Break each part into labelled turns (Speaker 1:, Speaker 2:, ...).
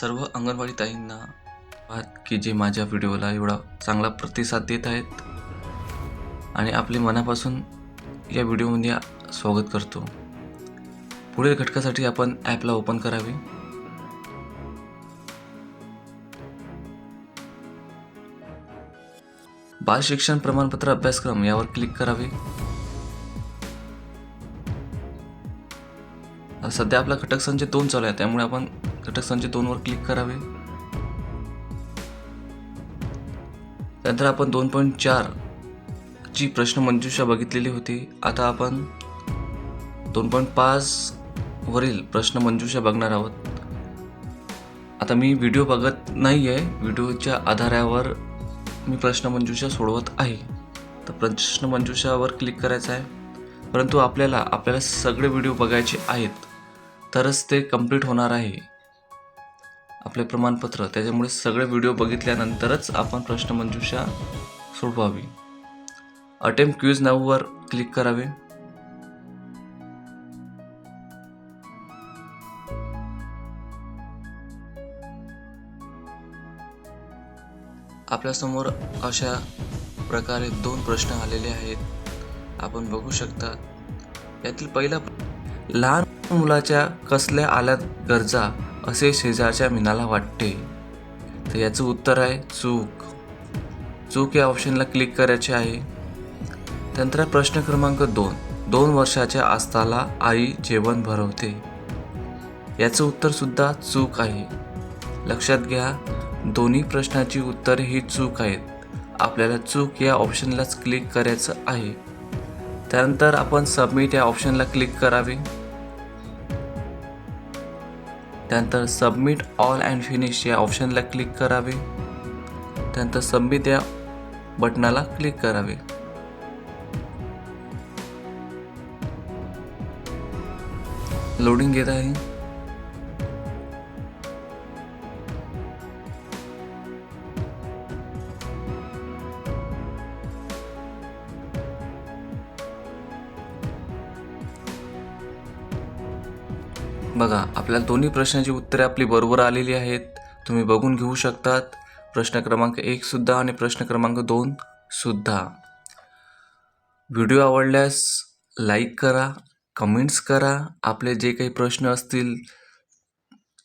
Speaker 1: सर्व अंगणवाडी ताईंना की जे माझ्या व्हिडिओला एवढा चांगला प्रतिसाद देत आहेत. आणि आपले मनापासून या व्हिडिओमध्ये स्वागत करतो. पुढील घटकासाठी आपण ॲपला ओपन करावे. बाल शिक्षण प्रमाणपत्र अभ्यासक्रम यावर क्लिक करावे. सध्या आपला घटक संच दोन चालू आहे त्यामुळे आपण घटक दोनवर क्लिक करावे. त्यानंतर आपण दोन पॉईंट चार ची प्रश्नमंजुषा बघितलेली होती. आता आपण दोन पॉईंट पाच वरील प्रश्न बघणार आहोत. आता मी व्हिडिओ बघत नाही आहे व्हिडिओच्या आधारावर मी प्रश्नमंजुषा सोडवत आहे. तर प्रश्नमंजुषावर क्लिक करायचं आहे. परंतु आपल्याला आपल्याला सगळे व्हिडिओ बघायचे आहेत. तरच ते कंप्लीट होणार आहे. आपले प्रमाणपत्र. त्याच्यामुळे सगळे व्हिडिओ बघितल्यानंतरच आपण प्रश्नमंजुषा सोडवावी. अटेम्प क्यूज नाववर क्लिक करावे. आपल्यासमोर अशा प्रकारे दोन प्रश्न आलेले आहेत. आपण बघू शकता यातील पहिला लहान मुलाच्या कसल्या आल्यात गरजा? असे शेजारच्या मिनाला वाटते. तर याचं उत्तर आहे चूक. चूक या ऑप्शनला क्लिक करायचे आहे. त्यानंतर प्रश्न क्रमांक दोन. दोन वर्षाच्या आस्ताला आई जेवण भरवते. याचं उत्तरसुद्धा चूक आहे. लक्षात घ्या दोन्ही प्रश्नाची उत्तरे ही चूक आहेत. आपल्याला चूक या ऑप्शनलाच क्लिक करायचं आहे. त्यानंतर आपण सबमिट या ऑप्शनला क्लिक करावे. त्यानंतर सबमिट ऑल अँड फिनिश या ऑप्शनला क्लिक करावे. त्यानंतर सबमिट या बटनाला क्लिक करावे. लोडिंग घेत आहे. बघा आपल्याला दोन्ही प्रश्नाची उत्तरे आपली बरोबर आलेली आहेत. तुम्ही बघून घेऊ शकतात. प्रश्न क्रमांक एक सुद्धा आणि प्रश्न क्रमांक दोन सुद्धा. व्हिडिओ आवडल्यास लाईक करा कमेंट्स करा. आपले जे काही प्रश्न असतील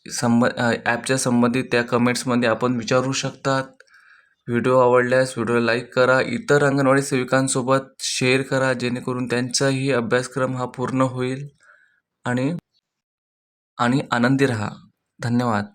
Speaker 1: संब ॲपच्या संबंधित त्या कमेंट्समध्ये आपण विचारू शकतात. व्हिडिओ आवडल्यास व्हिडिओ लाईक करा. इतर अंगणवाडी सेविकांसोबत शेअर करा जेणेकरून त्यांचाही अभ्यासक्रम हा पूर्ण होईल. आणि आणि आनंदी राहा. धन्यवाद.